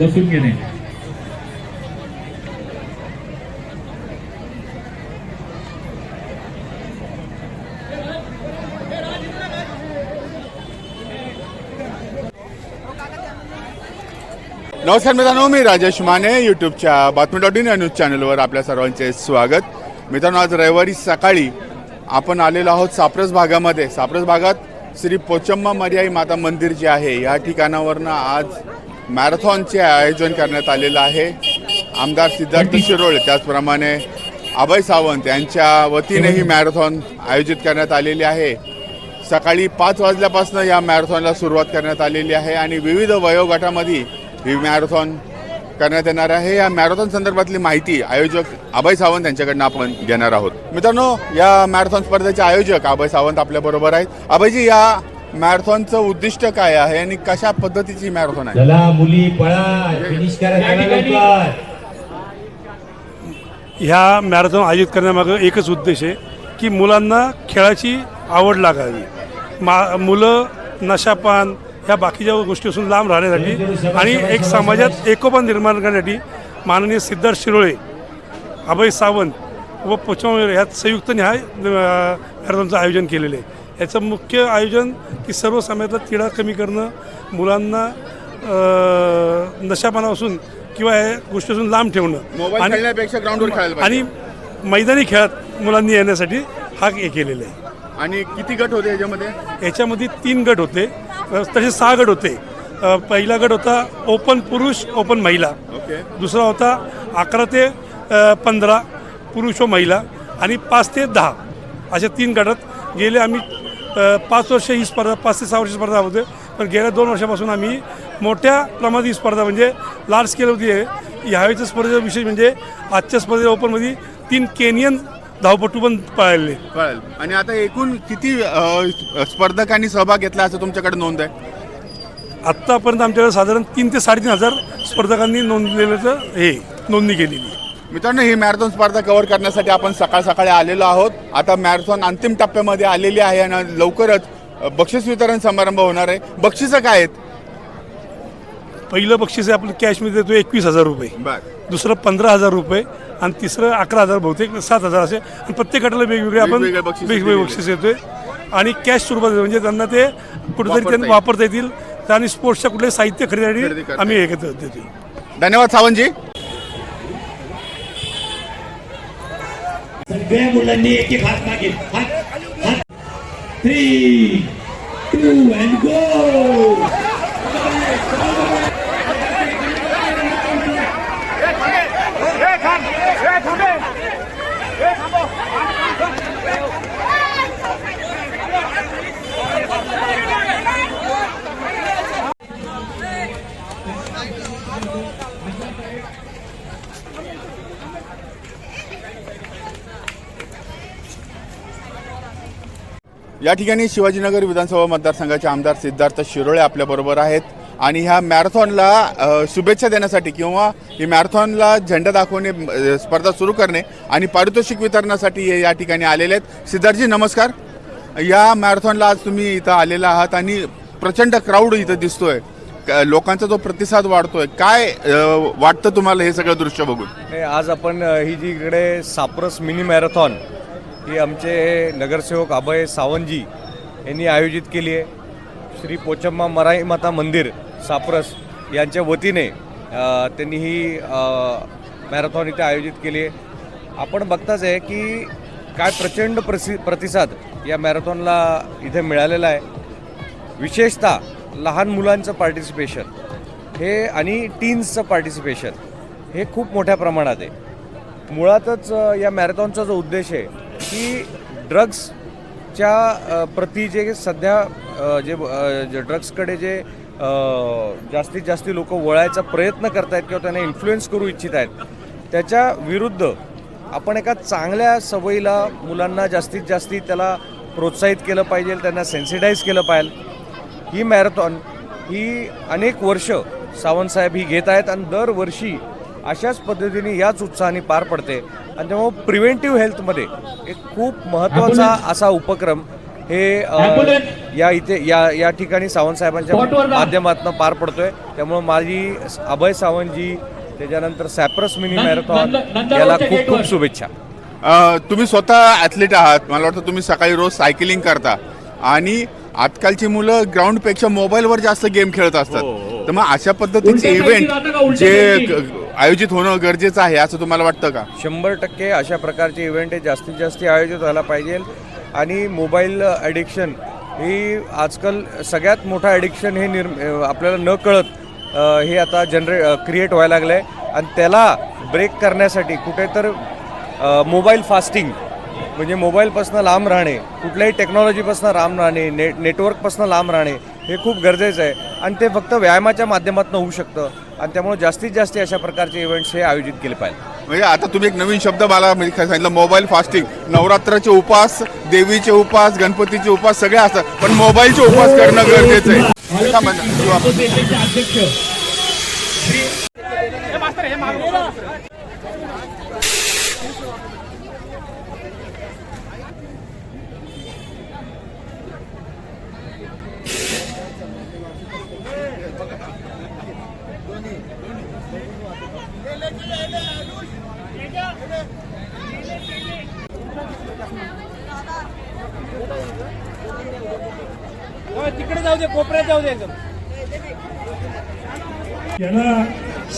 बसून घेणे. नमस्कार मित्रांनो मी राजेश माने यूट्यूबच्या बातमी डॉट इन या न्यूज चॅनलवर आपल्या सर्वांचे स्वागत. मित्रांनो आज रविवारी सकाळी आपण आलेलो आहोत साप्रस भागामध्ये. साप्रस भागात श्री पोचम्मा मर्याई माता मंदिर जे आहे या ठिकाणावरनं आज मॅरेथॉनचे आयोजन करण्यात आलेलं आहे. आमदार सिद्धार्थ शिरोळे त्याचप्रमाणे अभय सावंत यांच्या वतीने ही. मॅरेथॉन आयोजित करण्यात आलेली आहे. सकाळी पाच वाजल्यापासून या मॅरेथॉनला सुरुवात करण्यात आलेली आहे आणि विविध वयोगटामध्ये ही मॅरेथॉन करण्यात येणार आहे. या मॅरेथॉन संदर्भातली माहिती आयोजक अभय सावंत यांच्याकडनं आपण घेणार आहोत. मित्रांनो या मॅरेथॉन स्पर्धेचे आयोजक अभय सावंत आपल्या बरोबर आहेत. अभयजी या मॅरेथॉनचं उद्दिष्ट काय आहे आणि कशा पद्धतीची मॅरेथॉन आहे? चला मुली पळा फिनिश करा चला लवकर. ह्या मॅरेथॉन आयोजित करण्यामागं एकच उद्देश आहे की मुलांना खेळाची आवड लागावी. मा मुलं नशापान ह्या बाकीच्या गोष्टीपासून लांब राहण्यासाठी आणि एक समाजात एकोपा निर्माण करण्यासाठी माननीय सिद्धार्थ शिरोळे अभय सावंत व पोचमवीर ह्यात संयुक्तने हा अ, मॅरेथॉनचं आयोजन केलेलं आहे. याचं मुख्य आयोजन की सर्व समाजातला तिढा कमी करणं मुलांना अ, नशापानापासून किंवा या गोष्टीपासून लांब ठेवणं. आणि आणि मैदानी खेळात मुलांनी येण्यासाठी हा हे केलेला आहे. आणि किती गट होते याच्यामध्ये? याच्यामध्ये तीन गट होते. तसे सहा गट होते. पहिला गट होता ओपन पुरुष ओपन महिला. ओके. दुसरा होता अकरा ते पंधरा पुरुष व महिला आणि पाच ते दहा. अशा तीन गटात गेले आम्ही पाच वर्ष ही स्पर्धा पाच ते सहा वर्ष स्पर्धा होते. पण गेल्या दोन वर्षापासून आम्ही मोठ्या प्रमाणात ही स्पर्धा म्हणजे लार्ज स्केल होती आहे ह्यावेळीच्या स्पर्धेचा विषय म्हणजे आजच्या स्पर्धेच्या ओपनमध्ये तीन केनियन धावपटू पण पळाले. आणि आता एकूण किती स्पर्धकांनी सहभाग घेतला असं तुमच्याकडे नोंद आहे? आत्तापर्यंत आमच्याकडे साधारण तीन ते साडेतीन हजार स्पर्धकांनी नोंदलेलं हे नोंदणी केलेली. आहे. मित्रांनो ही मॅरेथॉन स्पर्धा कव्हर करण्यासाठी आपण सकाळ सकाळी आलेलो आहोत. आता मॅरेथॉन अंतिम टप्प्यामध्ये आलेली आहे आणि लवकरच बक्षीस वितरण समारंभ होणार आहे. बक्षिसं काय आहेत? पहिलं बक्षीस आहे आपलं कॅशमध्ये देतो एकवीस हजार रुपये. दुसरं पंधरा हजार रुपये आणि तिसरं अकरा हजार बहुतेक सात हजार असे. आणि प्रत्येक गटाला वेगवेगळे आपण वेगवेगळे बक्षिसं येतोय आणि कॅश स्वरूपात. म्हणजे त्यांना ते कुठेतरी त्यांना. वापरता येतील. आणि स्पोर्ट्सच्या कुठले साहित्य खरेदी खरेदीसाठी आम्ही. हे देतो धन्यवाद सावंतजी. सगळ्या मुलांनी एक एक हात मागे. हात हात. थ्री टू अँड गो या ठिकाणी शिवाजीनगर विधानसभा मतदारसंघाचे आमदार सिद्धार्थ शिरोळे आपल्याबरोबर आहेत. आणि ह्या मॅरेथॉनला शुभेच्छा देण्यासाठी किंवा ही मॅरेथॉनला झेंडा दाखवणे स्पर्धा सुरू करणे आणि पारितोषिक वितरणासाठी हे या ठिकाणी आलेले आहेत. सिद्धार्थजी नमस्कार. या मॅरेथॉनला आज तुम्ही इथं आलेला आहात आणि प्रचंड क्राऊड इथं दिसतोय. लोकांचा जो प्रतिसाद वाढतोय काय वाटतं तुम्हाला हे सगळं दृश्य बघून? हे आज आपण ही जी इकडे साप्रस मिनी मॅरेथॉन ही आमचे नगरसेवक अभय सावंतजी यांनी आयोजित केली आहे. श्री पोचम्मा मराई माता मंदिर सापरस यांच्या वतीने त्यांनी ही मॅरेथॉन इथे आयोजित केली आहे. आपण बघताच आहे की काय प्रचंड प्रसि प्रतिसाद या मॅरेथॉनला इथे मिळालेला आहे. विशेषतः लहान मुलांचं पार्टिसिपेशन हे आणि टीन्सचं पार्टिसिपेशन हे खूप मोठ्या प्रमाणात आहे. मुळातच या मॅरेथॉनचा जो उद्देश आहे की ड्रग्सच्या प्रति प्रती जे सध्या जे जे ड्रग्सकडे जे जास्तीत जास्त लोक वळायचा प्रयत्न करत आहेत किंवा त्यांना इन्फ्लुएन्स करू इच्छित आहेत त्याच्या विरुद्ध आपण एका चांगल्या सवयीला मुलांना जास्तीत जास्ती त्याला प्रोत्साहित केलं पाहिजे त्यांना सेन्सिटाईज केलं पाहिजे. ही मॅरेथॉन ही अनेक वर्ष सावंतसाहेब ही घेत आहेत आणि दरवर्षी अशाच पद्धतीने याच उत्साहाने पार पडते. आणि त्यामुळे प्रिव्हेंटिव्ह हेल्थमध्ये एक खूप महत्त्वाचा असा उपक्रम हे. या इथे या या ठिकाणी सावंत साहेबांच्या Spot वर जा. माध्यमातून पार पडतोय. त्यामुळे माझी अभय सावंतजी त्याच्यानंतर सॅप्रस मिनी मॅरेथॉन याला खूप. खूप शुभेच्छा. तुम्ही स्वतः ॲथलीट आहात. मला वाटतं तुम्ही सकाळी रोज सायकलिंग करता. आणि आजकालची मुलं ग्राउंडपेक्षा मोबाईलवर जास्त गेम खेळत असतात. तर मग अशा पद्धतीचे इव्हेंट जे आयोजित होणं गरजेचं आहे असं तुम्हाला वाटतं का? शंभर टक्के अशा प्रकारचे इव्हेंट हे जास्तीत जास्त आयोजित व्हायला पाहिजे. आणि मोबाईल ॲडिक्शन ही आजकाल सगळ्यात मोठं ॲडिक्शन हे निर्म आपल्याला न कळत हे आता जनरे क्रिएट व्हायला लागलं आहे आणि त्याला ब्रेक करण्यासाठी कुठे तर मोबाईल फास्टिंग म्हणजे मोबाईलपासून लांब राहणे कुठल्याही टेक्नॉलॉजीपासून लांब राहणे ने नेटवर्कपासून लांब राहणे हे खूप गरजेचं आहे. आणि ते फक्त व्यायामाच्या माध्यमातून होऊ शकतं. आणि त्यामुळे जास्तीत जास्त अशा प्रकारचे इव्हेंट्स हे आयोजित केले पाहिजे. म्हणजे आता तुम्ही एक नवीन शब्द मला म्हणजे काय सांगितलं मोबाईल फास्टिंग नवरात्राचे उपास देवीचे उपास गणपतीचे उपास सगळे असतात. पण मोबाईलचे उपास करणं गरजेचं आहे. का म्हणता? किंवा- असोसिएशनचे अध्यक्ष याला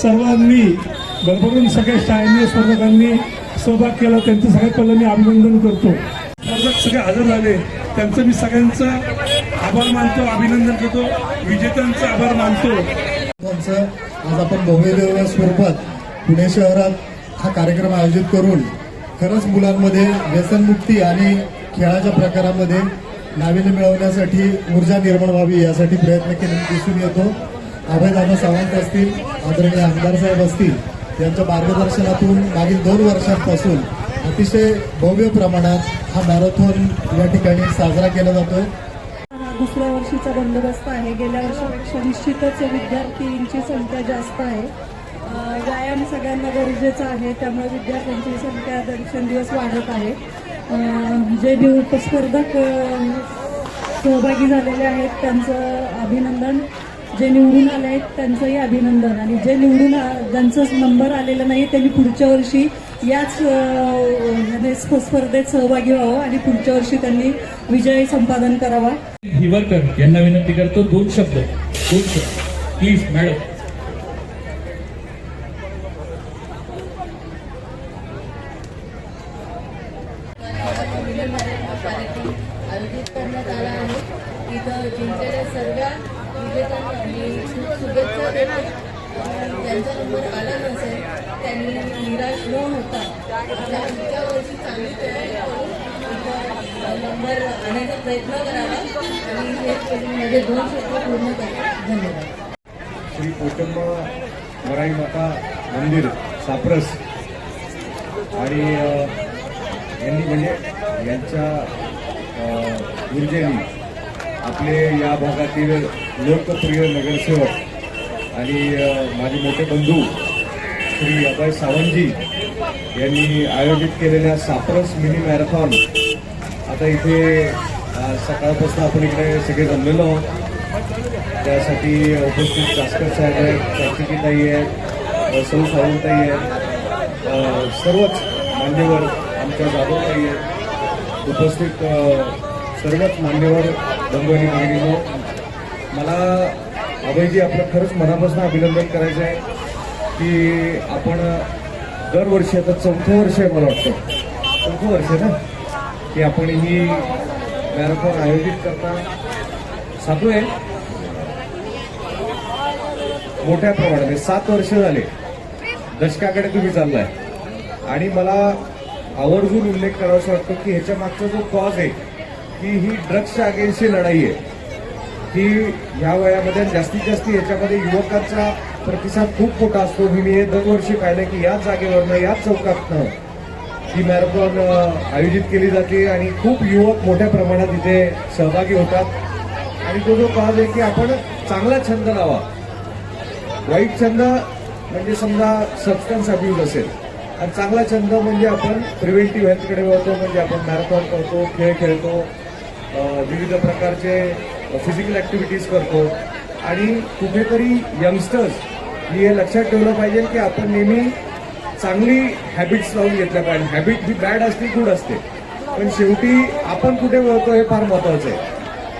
सर्वांनी भरभरून सगळ्या शाळेने स्पर्धकांनी सहभाग केला. त्यांचं सगळ्यात पहिलं मी अभिनंदन करतो. स्पर्धक सगळे हजर झाले. त्यांचं मी सगळ्यांचं आभार मानतो अभिनंदन करतो. विजेत्यांचा आभार मानतो. आज आपण भव्य स्वरूपात पुणे शहरात हा कार्यक्रम आयोजित करून खरंच मुलांमध्ये व्यसनमुक्ती आणि खेळाच्या प्रकारामध्ये नाविन्य मिळवण्यासाठी ऊर्जा निर्माण व्हावी यासाठी प्रयत्न केले दिसून येतो. अभयदादा सावंत असतील आदरणीय आमदार साहेब असतील यांच्या मार्गदर्शनातून मागील दोन वर्षांपासून अतिशय भव्य प्रमाणात हा मॅरेथॉन या ठिकाणी साजरा केला जातोय दुसऱ्या वर्षीचा बंदोबस्त आहे. गेल्या वर्षापेक्षा निश्चितच विद्यार्थींची संख्या जास्त आहे. व्यायाम सगळ्यांना गरजेचा आहे त्यामुळे विद्यार्थ्यांची संख्या दिवसेंदिवस वाढत आहे. जे न्यू उपस्पर्धक सहभागी झालेले आहेत त्यांचं अभिनंदन. जे निवडून आले आहेत त्यांचंही अभिनंदन. आणि जे निवडून आ- ज्यांचं नंबर आलेला नाही त्यांनी पुढच्या वर्षी याच स्पर्धेत सहभागी व्हावं आणि पुढच्या वर्षी त्यांनी विजय संपादन करावा. हिवरकर यांना विनंती करतो दोन शब्द. दोन शब्द. प्लीज मॅडम कार्यक्रम आयोजित करण्यात आला आहे. इथं जिंकलेल्या सर्व विजेत्यांना मी खूप शुभेच्छा देते अं, नंबर आला नसेल त्यांनी निराश न होता आपल्या पुढच्या वर्षी चांगली तयारी करून इथं नंबर आणायचा प्रयत्न करावा. आणि हे माझे दोन शब्द पूर्ण करा धन्यवाद. श्री पोचम्मा वराई माता मंदिर साप्रस. आणि यांनी म्हणजे यांच्या अ, आपले या भागातील लोकप्रिय नगरसेवक आणि माझे मोठे बंधू श्री अभय सावंतजी यांनी आयोजित केलेल्या सापरस मिनी मॅरेथॉन. आता इथे सकाळपासून आपण इकडे सगळे जमलेलो आहोत. त्यासाठी उपस्थित चास्कर साहेब आहेत चाचिकीताई आहेत सौ सावंतताई आहेत. सर्वच मान्यवर आमच्या जाधवताई आहेत. उपस्थित सर्वच मान्यवर बंधू मागणी मला अभयजी आपलं खरंच मनापासून अभिनंदन करायचं आहे की आपण दरवर्षी आता चौथं वर्ष आहे मला वाटतं. चौथं वर्ष आहे ना? की आपण ही मॅरेथॉन आयोजित करता. सातू आहे. मोठ्या प्रमाणात म्हणजे सात वर्ष झाले. दशकाकडे तुम्ही चाललाय. आणि मला आवर्जून उल्लेख करावासा वाटतो की ह्याच्या मागचा जो कॉज आहे की ही ड्रग्सच्या अगेन्स्टची लढाई आहे. की ह्या वयामध्ये जास्तीत जास्त याच्यामध्ये युवकांचा प्रतिसाद खूप मोठा असतो. मी हे दरवर्षी पाहिलं की याच जागेवरनं याच चौकातनं ही मॅरेथॉन आयोजित केली जाते आणि खूप युवक मोठ्या प्रमाणात इथे सहभागी होतात. आणि तो जो कॉज आहे की आपण चांगला छंद लावा. वाईट छंद म्हणजे समजा सबस्टन्स अब्यूज असेल. आणि चांगला छंद म्हणजे आपण प्रिव्हेंटिव्ह हेल्थकडे वळतो म्हणजे आपण मॅरेथॉन करतो खेळ खेळतो विविध प्रकारचे फिजिकल ॲक्टिव्हिटीज करतो. आणि कुठेतरी यंगस्टर्स हे लक्षात ठेवलं पाहिजे की आपण नेहमी चांगली हॅबिट्स लावून घेतल्या पाहिजे. हॅबिट ही बॅड असते गुड असते. पण शेवटी आपण कुठे वळतो हे फार महत्वाचं आहे.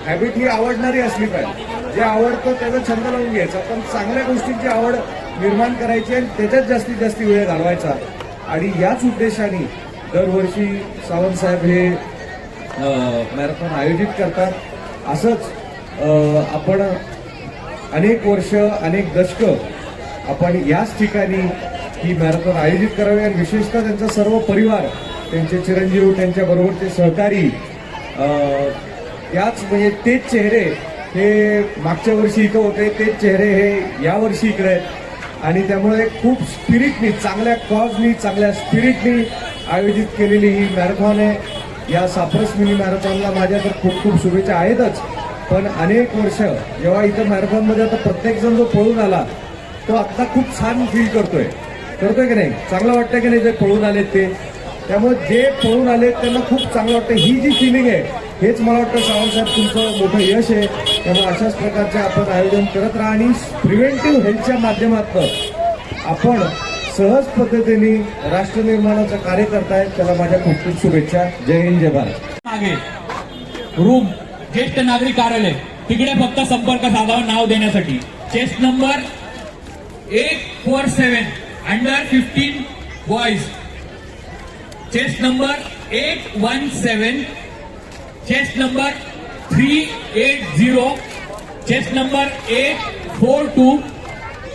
हॅबिट ही आवडणारी असली पाहिजे. जे आवडतं त्याचा छंद लावून घ्यायचा. पण चांगल्या गोष्टींची आवड निर्माण करायची आणि त्याच्यात जास्तीत जास्त वेळ घालवायचा. आणि याच उद्देशाने दरवर्षी सावंत साहेब हे मॅरेथॉन आयोजित करतात. असंच आपण अनेक वर्ष अनेक दशकं आपण याच ठिकाणी ही मॅरेथॉन आयोजित करावी आणि विशेषतः त्यांचा सर्व परिवार त्यांचे चिरंजीव त्यांच्या बरोबरचे सहकारी याच म्हणजे तेच चेहरे हे मागच्या वर्षी इथं होते तेच चेहरे हे यावर्षी इकडे आहेत. आणि त्यामुळे खूप स्पिरिटनी चांगल्या कॉजनी चांगल्या स्पिरिटनी आयोजित केलेली ही मॅरेथॉन आहे. या सापरस मिनी मॅरेथॉनला माझ्या तर खूप खूप शुभेच्छा आहेतच. पण अनेक वर्ष जेव्हा इथं मॅरेथॉनमध्ये आता प्रत्येकजण जो पळून आला तो आत्ता खूप छान फील करतोय. करतोय की नाही? चांगलं वाटतं की नाही जे पळून आलेत ते? त्यामुळे जे पळून आलेत त्यांना खूप चांगलं वाटतं. ही जी फिलिंग आहे हेच मला वाटतं सावंतसाहेब तुमचं मोठं यश आहे. त्यामुळे अशाच प्रकारचे आपण आयोजन करत राहा आणि प्रिव्हेंटिव्ह हेल्थच्या माध्यमातून आपण सहज पद्धतीने राष्ट्रनिर्माणाचं कार्य करतायत त्याला माझ्या खूप खूप शुभेच्छा. जय हिंद जय भारत. मागे. रूम ज्येष्ठ नागरिक कार्यालय. तिकडे फक्त संपर्क साधावा नाव देण्यासाठी. Chest number eight four seven under fifteen boys chest number eight one seven chest number three eight zero chest number eight four two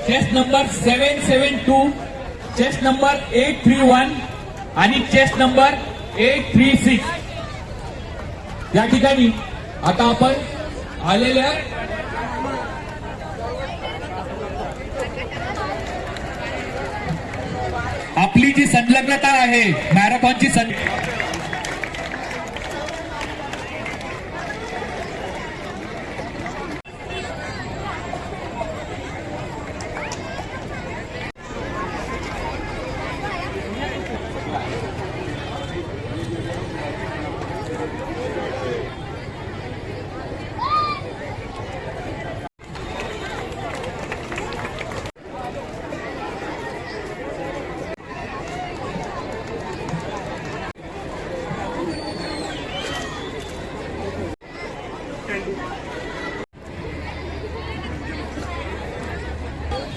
chest number seven seven two chest number eight three one आणि chest number eight three six. या ठिकाणी आता आपण आलेल्या आपली जी संलग्नता आहे मॅरेथॉनची सं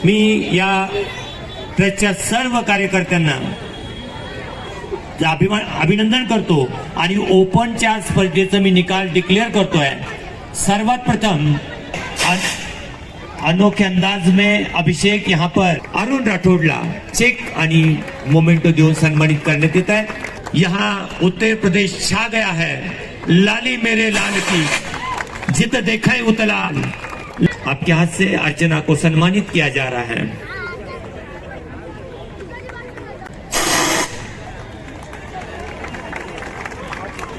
मी या ट्रस्टच्या सर्व कार्यकर्त्यांना अभिमान अभिनंदन करतो आणि ओपनच्या स्पर्धेचं मी निकाल डिक्लेअर करतोय. सर्वात प्रथम अनोखे अंदाज में अभिषेक यहाँ पर अरुण राठौड़ला चेक आणि मोमेंटो देऊन सन्मानित करण्यात येत आहे. यहाँ उत्तर प्रदेश छा गया है. लाली मेरे लाल की जित देखा उतलाल. आपके हाथ से अर्चना को सम्मानित किया जा रहा है।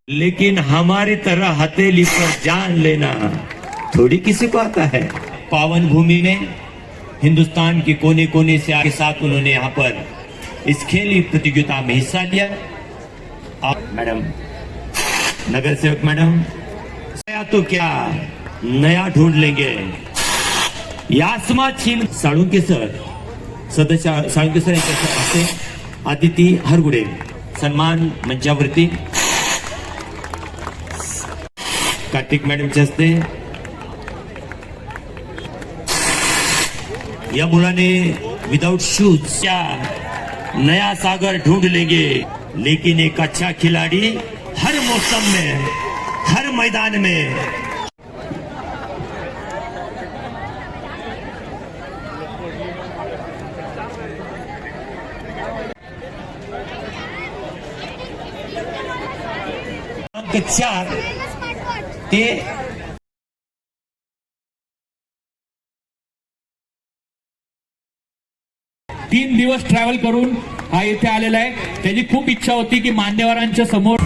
लेकिन हमारी तरह हथेली पर जान लेना थोड़ी किसी को आता है। पावन भूमि में हिंदुस्तान के कोने कोने से आके साथ उन्होंने यहाँ पर इस खेली प्रतियोगिता में हिस्सा लिया। आप मैडम, नगर सेवक मैडम तो क्या नया ढूंढ लेंगे? यासमा छिन साळुंके सर सदस्य साळुंके सर यांच्या हस्ते आदिती हरगुडे. सन्मान मंचावरती. कार्तिक मॅडमच्या हस्ते या मुलाने विदाउट शूज क्या नया सागर ढूंढ लेंगे. लेकिन एक अच्छा खिलाड़ी हर मौसम में हर मैदान में चार. ते तीन दिवस ट्रॅव्हल करून हा येथे आलेला आहे. त्याची खूप इच्छा होती की मान्यवरांच्या समोर